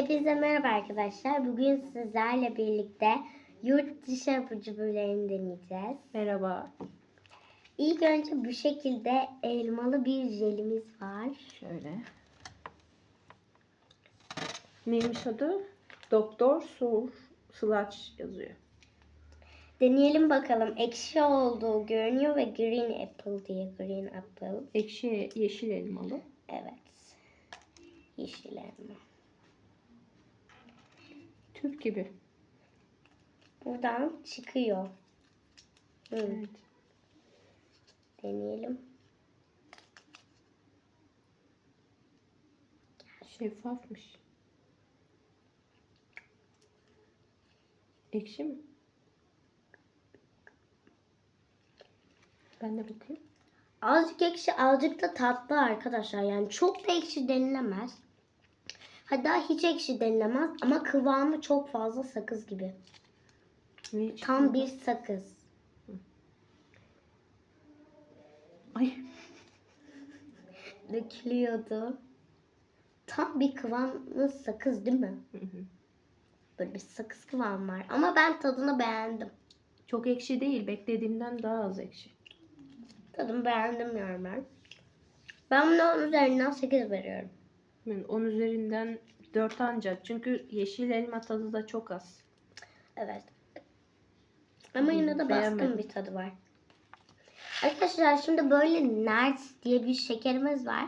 Hepinize merhaba arkadaşlar. Bugün sizlerle birlikte yurt dışı abur cuburlarını deneyeceğiz. Merhaba. İlk önce bu şekilde elmalı bir jelimiz var. Şöyle. Neymiş adı? Doktor Sour Slash yazıyor. Deneyelim bakalım. Ekşi olduğu görünüyor ve green apple diye. Green apple. Ekşi yeşil elmalı. Evet. Yeşil elma. Tüp gibi. Buradan çıkıyor. Hı, Evet. deneyelim. Şeffafmış. Ekşi mi? Ben de bakayım. Azıcık ekşi, azıcık da tatlı arkadaşlar. Yani çok da ekşi denilemez. Hatta hiç ekşi denilemez ama kıvamı çok fazla sakız gibi. Ne Tam bir sakız. Ay. Dökülüyordu. Tam bir kıvamlı sakız değil mi? Hı hı. Böyle bir sakız kıvam var. Ama ben tadını beğendim. Çok ekşi değil. Beklediğimden daha az ekşi. Tadını beğendim yani ben. Ben buna 10 üzerinden 8 veriyorum. Yani 10 üzerinden 4 ancak. Çünkü yeşil elma tadı da çok az. Evet. Ama yine de baskın bir tadı var. Arkadaşlar şimdi böyle Nerds diye bir şekerimiz var.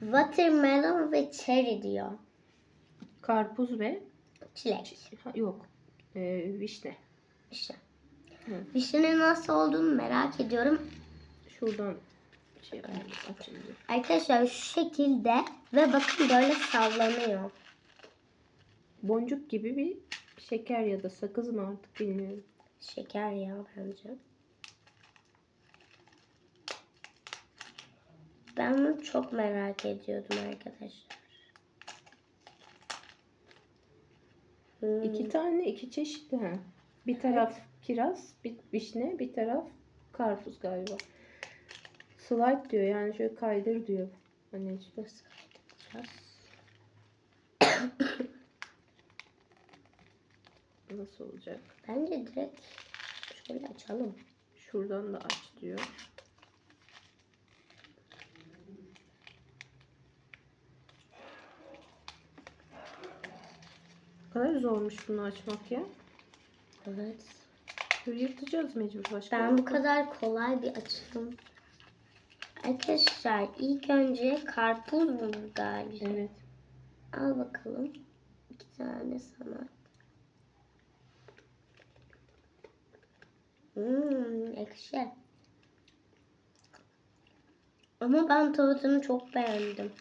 Watermelon ve cherry diyor. Karpuz ve Çilek. ha, yok. Ee, vişne. İşte. Hı. Vişnenin nasıl olduğunu merak ediyorum. Şuradan şey. Arkadaşlar şu şekilde ve bakın böyle sallanıyor. Boncuk gibi bir şeker ya da sakız mı artık bilmiyorum. Şeker ya bence. Ben bunu çok merak ediyordum arkadaşlar. Hmm. İki tane iki çeşit. Bir taraf kiraz, bir vişne, bir taraf karpuz galiba. Slide diyor yani şöyle kaydır diyor. Hani işte Biraz. nasıl olacak? Bence direkt şöyle açalım. Şuradan da aç diyor. Ne kadar zormuş bunu açmak ya. Evet. Yırtacağız mecbur başka. Ben bu kadar kolay bir açılım. Arkadaşlar ilk önce karpuz mu galiba? Evet. Al bakalım. İki tane sana. Hmm, ekşi. Ama ben tadını çok beğendim.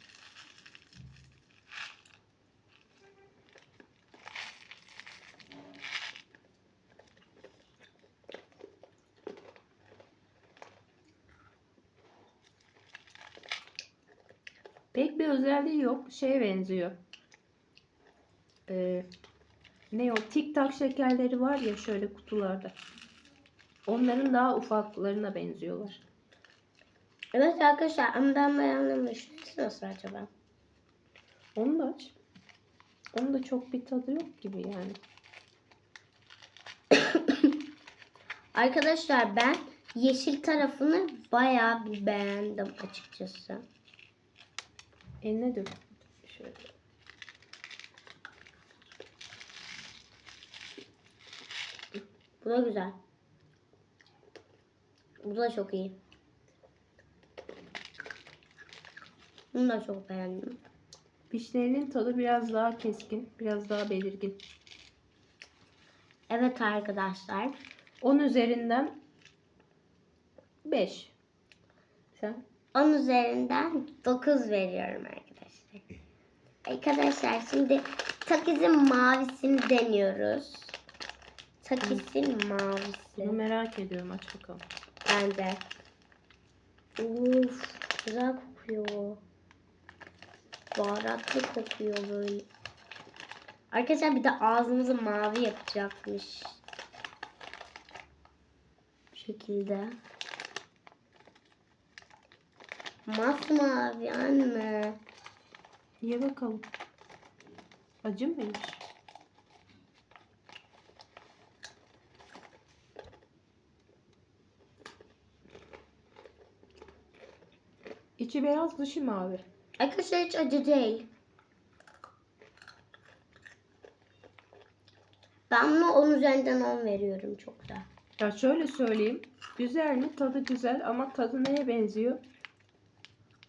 Pek bir özelliği yok. Şeye benziyor. Ee, ne o? Tik tak şekerleri var ya şöyle kutularda. Onların daha ufaklarına benziyorlar. Evet arkadaşlar ama ben. Şurası nasıl acaba? Onu da aç. Onun da çok bir tadı yok gibi yani. Arkadaşlar ben yeşil tarafını bayağı bir beğendim açıkçası. Eline dök. Şöyle. Bu da güzel. Bu da çok iyi. Bunu da çok beğendim. Vişnenin tadı biraz daha keskin, biraz daha belirgin. Evet arkadaşlar. 10 üzerinden 5. Sen? 10 üzerinden 9 veriyorum arkadaşlar. Arkadaşlar şimdi Takiz'in mavisini deniyoruz. Takiz'in Bunu mavisi. merak ediyorum. Aç bakalım. Ben de. Uf, güzel kokuyor. Baharatlı kokuyor böyle. Arkadaşlar bir de ağzımızı mavi yapacakmış. Bu şekilde. Masmavi anne. Ye bakalım. Acı mıymış? İçi beyaz dışı mavi. Arkadaşlar hiç acı değil. Ben buna 10 üzerinden 10 veriyorum çok da. Ya şöyle söyleyeyim. Güzel mi? Tadı güzel ama tadı neye benziyor?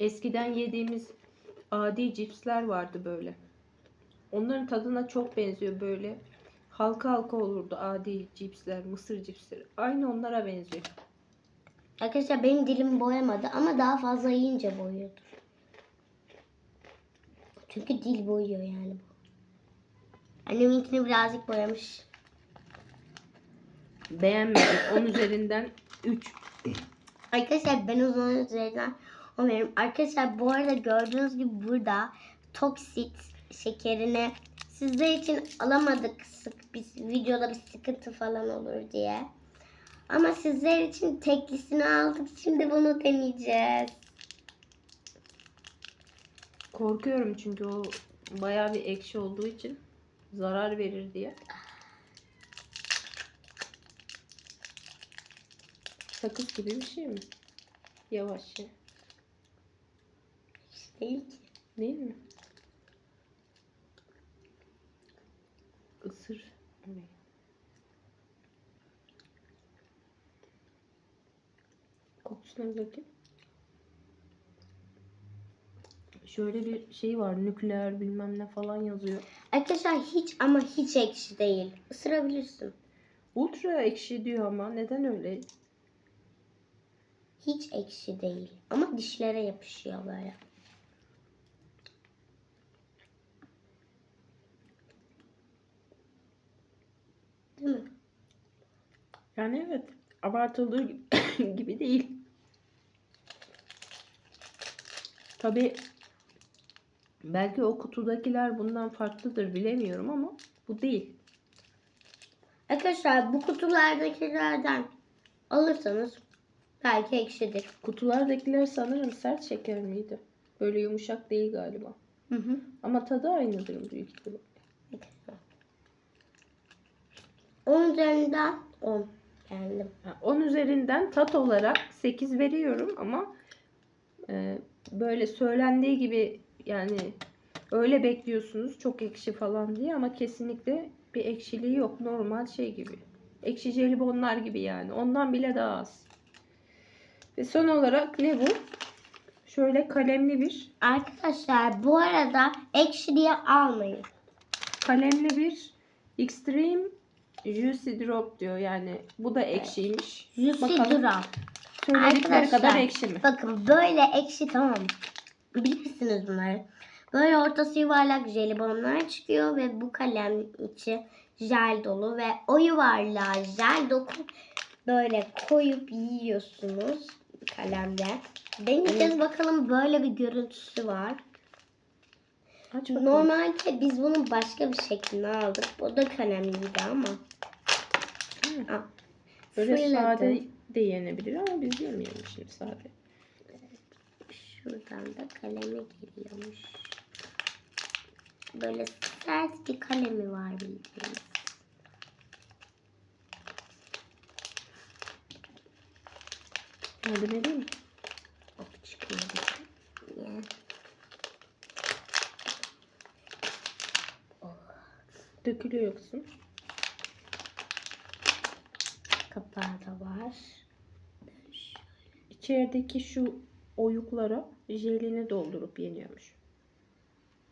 Eskiden yediğimiz adi cipsler vardı böyle. Onların tadına çok benziyor böyle. Halka halka olurdu adi cipsler, mısır cipsleri. Aynı onlara benziyor. Arkadaşlar benim dilim boyamadı ama daha fazla yiyince boyuyordur. Çünkü dil boyuyor yani bu. Anneminkini birazcık boyamış. Beğenmedim. 10 üzerinden 3. Arkadaşlar ben o zaman üzerinden veririm. Arkadaşlar bu arada gördüğünüz gibi burada toksit şekerini sizler için alamadık sık biz videoda bir sıkıntı falan olur diye. Ama sizler için teklisini aldık. Şimdi bunu deneyeceğiz. Korkuyorum çünkü o bayağı bir ekşi olduğu için zarar verir diye. Sakız gibi bir şey mi? Yavaş ye. Değil ki. Değil mi? Isır. orayı. Kokusuna bir bakayım. Şöyle bir şey var. Nükleer bilmem ne falan yazıyor. Arkadaşlar hiç ama hiç ekşi değil. Isırabilirsin. Ultra ekşi diyor ama neden öyle? Hiç ekşi değil. Ama dişlere yapışıyor böyle. Değil mi? Yani evet. Abartıldığı gibi- değil. Tabi belki o kutudakiler bundan farklıdır bilemiyorum ama bu değil. Arkadaşlar bu kutulardakilerden alırsanız belki ekşidir. Kutulardakiler sanırım sert şeker miydi? Böyle yumuşak değil galiba. Hı hı. Ama tadı aynıdır büyük ihtimal. 10 üzerinden 10 beğendim. Ha, 10 üzerinden tat olarak 8 veriyorum ama e, böyle söylendiği gibi yani öyle bekliyorsunuz çok ekşi falan diye ama kesinlikle bir ekşiliği yok. Normal şey gibi. Ekşi jelibonlar gibi yani. Ondan bile daha az. Ve son olarak ne bu? Şöyle kalemli bir Arkadaşlar bu arada ekşi diye almayın. kalemli bir extreme juicy drop diyor. Yani bu da ekşiymiş. Juicy Bakalım Drop. söyledikleri kadar ekşi mi? Bakın böyle ekşi tamam mı? Bilirsiniz bunları. Böyle ortası yuvarlak jelibonlar çıkıyor ve bu kalem içi jel dolu ve o yuvarlağı jel doku böyle koyup yiyorsunuz kalemde. Deneyeceğiz bakalım böyle bir görüntüsü var. Aç bakalım. Normalde biz bunun başka bir şeklini aldık. O da kalemliydi ama. Hı. Aa, Böyle fırladı. sade de yenebilir ama biz yemeyelim şimdi sade. Şuradan da kalemi geliyormuş. Böyle sert bir kalemi var bildiğiniz. Yardım edeyim mi? Hop çıkıyor. bir şey. Dökülüyor kızım. Kapağı da var. İçerideki şu oyuklara jelini doldurup yeniyormuş.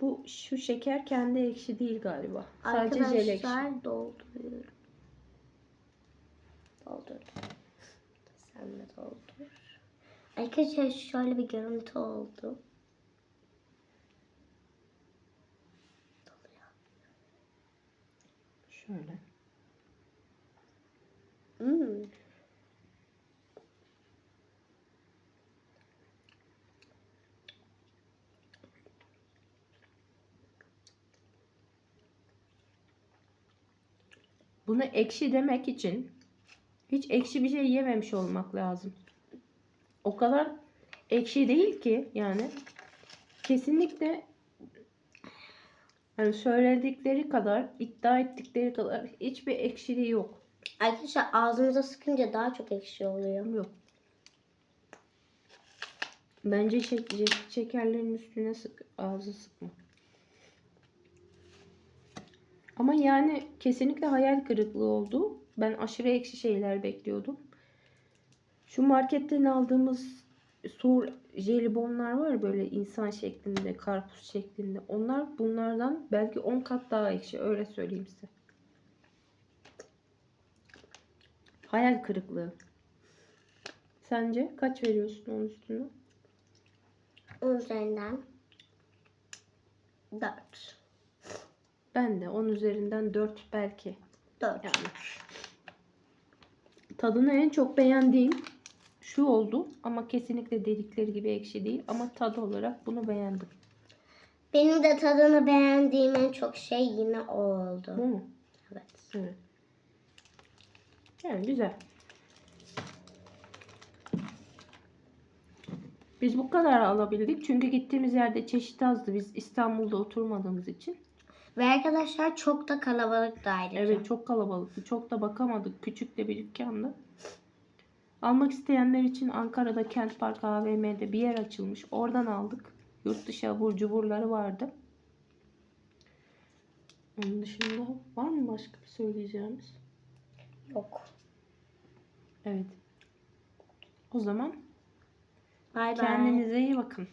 Bu şu şeker kendi ekşi değil galiba. Sadece jel ekşi. Arkadaşlar dolduruyorum. Doldur. Sen de doldur. Arkadaşlar şöyle bir görüntü oldu. Şöyle. Hmm. Buna ekşi demek için hiç ekşi bir şey yememiş olmak lazım. O kadar ekşi değil ki yani. Kesinlikle Hani söyledikleri kadar, iddia ettikleri kadar hiçbir ekşiliği yok. Arkadaşlar ağzımıza sıkınca daha çok ekşi oluyor. Yok. Bence şek- şekerlerin üstüne sık, ağzı sıkma. Ama yani kesinlikle hayal kırıklığı oldu. Ben aşırı ekşi şeyler bekliyordum. Şu marketten aldığımız sur jelibonlar var böyle insan şeklinde, karpuz şeklinde. Onlar bunlardan belki 10 kat daha ekşi öyle söyleyeyim size. Hayal kırıklığı. Sence kaç veriyorsun onun üstüne? Onun üzerinden 4. Ben de 10 üzerinden 4 belki. 4. Yani. Tadını en çok beğendiğim şu oldu ama kesinlikle dedikleri gibi ekşi değil ama tadı olarak bunu beğendim. Benim de tadını beğendiğim en çok şey yine o oldu. Değil mi? Evet. Evet. Yani güzel. Biz bu kadar alabildik çünkü gittiğimiz yerde çeşit azdı. Biz İstanbul'da oturmadığımız için. Ve arkadaşlar çok da kalabalık ayrıca. Evet çok kalabalıktı. Çok da bakamadık. Küçük de bir dükkanda. Almak isteyenler için Ankara'da Kent Park AVM'de bir yer açılmış. Oradan aldık. Yurt dışı abur cuburları vardı. Onun dışında var mı başka bir söyleyeceğimiz? Yok. Evet. O zaman Bay bay. kendinize iyi bakın.